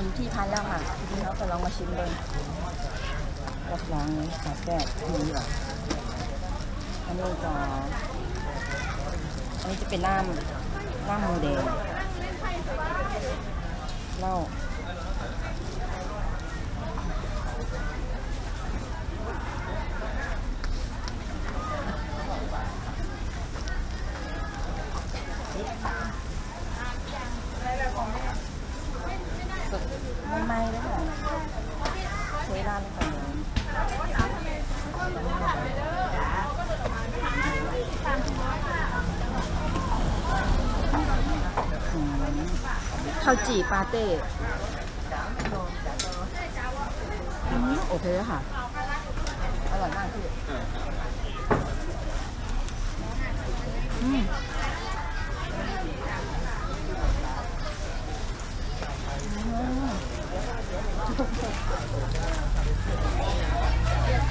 นุนที่พันแล้วค่ะทีนี้เขาก็ลองมาชิมเลยรับรองเลยสาแซ่บดีว่ะอันนี้จะอันนี้จะเป็นน้ำน้ำมูแดงเหล้าสดไม่ไหม้แล้วค่ะใช้ร้านแล้วค่ะอืม ข้าวจี่ปาเต้อืมโอเคค่ะ อร่อยมากพี่อืม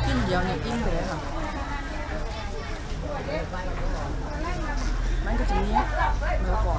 กินเดียวเนี่ยอิ่มไปเลยค่ะ มันก็จะมีเนื้อก่อน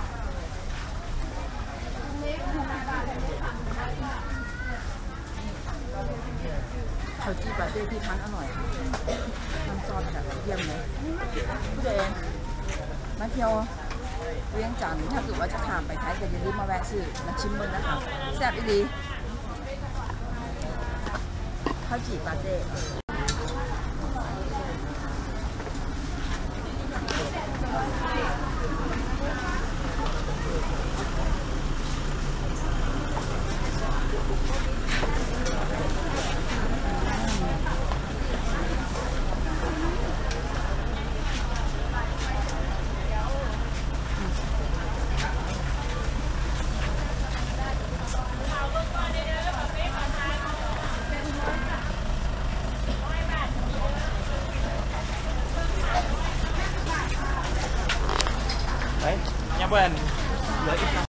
ข้าวจีปาเต้ที่พันอร่อยน้ำซอสแบบเยี่ยมเลยผู้ใดเองมาเที่ยวเวียงจันทร์ถ้าเกิดว่าจะถามไปไทยก็อย่าลืมมาแวะซื้อมาชิมมึงนะคะแซ่บอีดีข้าวจีปาเต้ when.